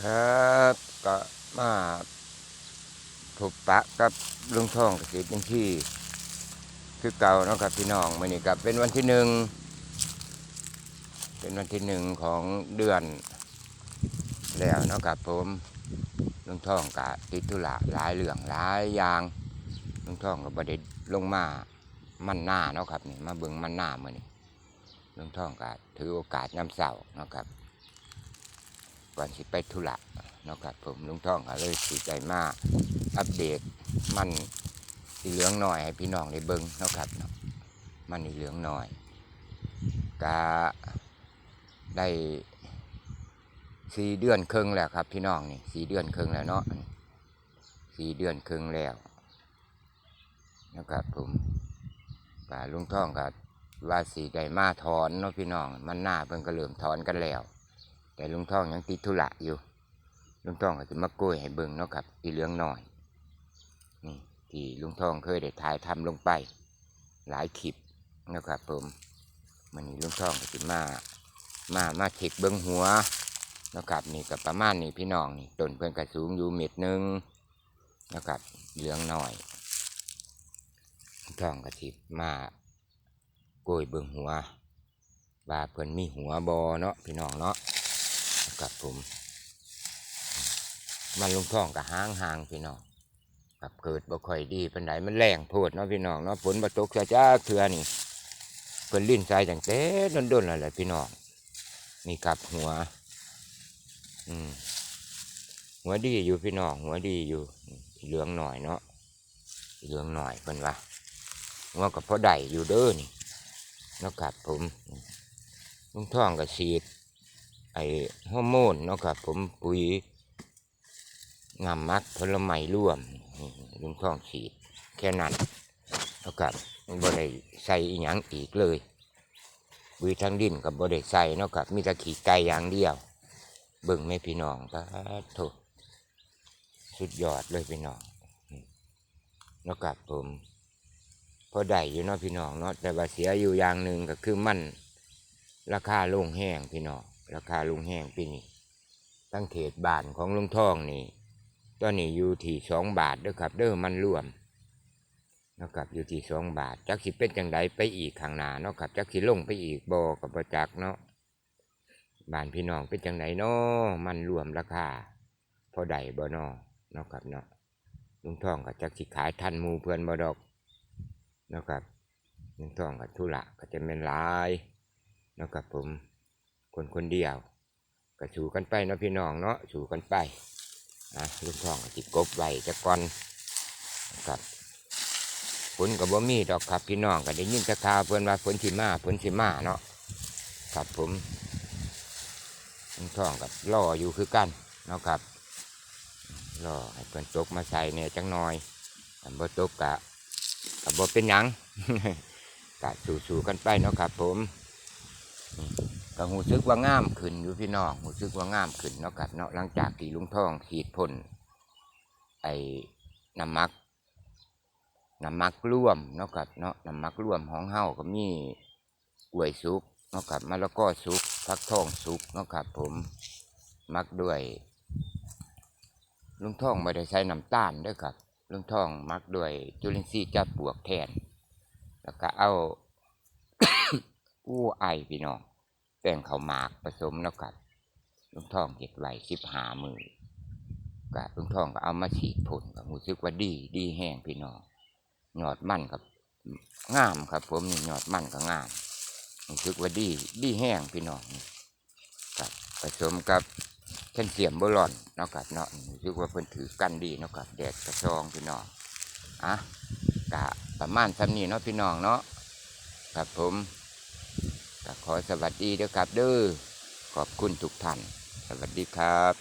ครับก็มาพบปะกับลุงท่องเกษตรยังที่ คือเก่านะครับพี่น้องมื่อนี้กับเป็นวันที่หนึ่งเป็นวันที่หนึ่งของเดือนแล้วนะครับผมลุงท่องกะติดธุระหลายเรื่องหลายอย่างลุงท่องก็บไดลงมามันหน้าเนาะครับนี่มาเบิ่งมันหน้ามื่อนี้ลุงท่องกะถือโอกาสย้ำเสาร์เนาะครับ ก่อนสิไปธุระเนาะครับผมลุงท่องก็เลยสีใจมากอัปเดตมันสีเหลืองหน่อยให้พี่น้องได้เบิ่งเนาะครับเนาะมันสีเหลืองหน่อยกะได้สี่เดือนครึ่งแล้วครับ พี่น้องนี่สี่เดือนครึ่งแล้วเนาะสี่เดือนครึ่งแล้วนะครับผมกะลุงท่องก็ว่าสีได้มาถอนเนาะพี่น้อง มันหน้าเพิ่นก็เริ่มถอนกันแล้ว แต่ลุงท่องยังติดธุระอยู่ ลุงท่องก็จะมาโกยให้เบิ่งเนาะครับอีเหลืองหน่อย นี่ที่ลุงท่องเคยได้ถ่ายทำลงไป หลายคลิปนะครับผมมันนี้ลุงท่องก็จะมา มามาเช็คเบิ้งหัวนะครับนี่กับประมาณนี้พี่น้องนี่ต้นเพิ่อนกระสูงอยู่เม็ดหนึ่งนะครับเหลืองหน่อยลุงท่องก็สิมาโกยเบิ้งหัวว่าเพิ่อนมีหัวบอเนาะพี่น้องเนาะ กับผม มันลุงท่องกับห้างห่างพี่น้องกับเกิดบ่ค่อยดีเป็นไดมันแรงโพดเนาะพี่น้องเนาะฝนบ่ตกจะจ้าเถื่อนี่เพิ่นลิ้นใจจังเต้ดนๆอะไรพี่น้องนี่กับหัว อืมหัวดีอยู่พี่น้องหัวดีอยู่เหลืองหน่อยเนาะเหลืองหน่อยเพิ่นว่าหัวกับพ่อใดอยู่เด้อนี่นะครับผมลุงท่องก็ฉีด ไอ้ฮอร์โมนเนาะครับผมปุ๋ยงามมักผลไม้ร่วมนี่ลุงท่องฉีดแค่นั้นแล้วก็บ่ได้ใส่อีหยังอีกเลยปุ๋ยทั้งดินกับบ่ได้ใส่เนาะครับมีแต่ขี้ไก่อย่างเดียวเบิ่งแม่พี่น้องก็โถสุดยอดเลยพี่น้องเนาะครับผมพอได้อยู่เนาะพี่น้องเนาะแต่ว่าเสียอยู่อย่างหนึ่งก็คือมันราคาลงแห้งพี่น้อง ราคาลุงแห้งปีนี้ตั้งเขตบ้านของลุงทองนี่ตอนนี้อยู่ที่สองบาทเด้อครับ เด้อมันรวมนะครับอยู่ที่สองบาทจักสิเป็นจังไดไปอีกข้างหน้าเนาะครับจักสิลงไปอีกบ่กับประจักเนาะบ้านพี่น้องเป็นจังไดเนาะมันรวมราคาพอใดบ่เนาะเนาะครับเนาะลุงทองกับจักสิขายทันมูเพื่อนบ่ดอกนะครับลุงทองกับธุระก็จะเป็นลายนะครับผม คนคนเดียวก็สู่กันไปเนาะพี่น้องเนาะสู่กันไปนะลุงทองจิกบไว้จะก่อนครับฝนกับบ่มีดอกครับพี่น้องก็ได้ยินจะข่าวเพื่อนว่าฝนสิมาฝนสิมาเนาะครับผมลุงทองกับรออยู่คือกันเนาะครับรอให้เพื่อนตกมาใส่เนี่ยจังหน่อยอันบ่ตกกะกะบ่เป็นหยังกะสู่ๆกันไปเนาะครับผม ก็หูซึกว่างามขึ้นอยู่พี่น้องหูซึกว่างามขึ้นเนาะครับเนาะหลังจากที่ลุงทองฉีดพ่นไอ้น้ำมักน้ำมักร่วมเนาะครับเนาะน้ำมักร่วมของเฮาก็มีกล้วยสุกเนาะครับมะละกอสุกฟักทองสุกเนาะครับผมมักด้วยลุงทองไม่ได้ใช้น้ำตาลด้วยครับลุงทองมักด้วยจุลินทรีย์จับปลวกแทน แล้วก็เอา อู้ไอพี่น้อง แป้งข้าวหมากผสมแล้วกับลุงทองเก็บไว้สิบหามือกับลุงทองก็เอามาฉีดพ่นกับรู้สึกว่าดีดีแห้งพี่น้องหยอดมั่นกับงามครับ ผมนี่หยอดมั่นก็งามรู้สึกว่าดีดีแห้งพี่น้องกับผสมกับแคลเซียมโบรอนเนาะครับเนาะรู้สึกว่าเพิ่นถือกันดีเนาะครับแดดกระชองพี่น้องอะกะประมาณสำนี้เนาะพี่น้องเนาะครับผม ก็ขอสวัสดีด้อครับเด้อขอบคุณทุกท่าน สวัสดีครับ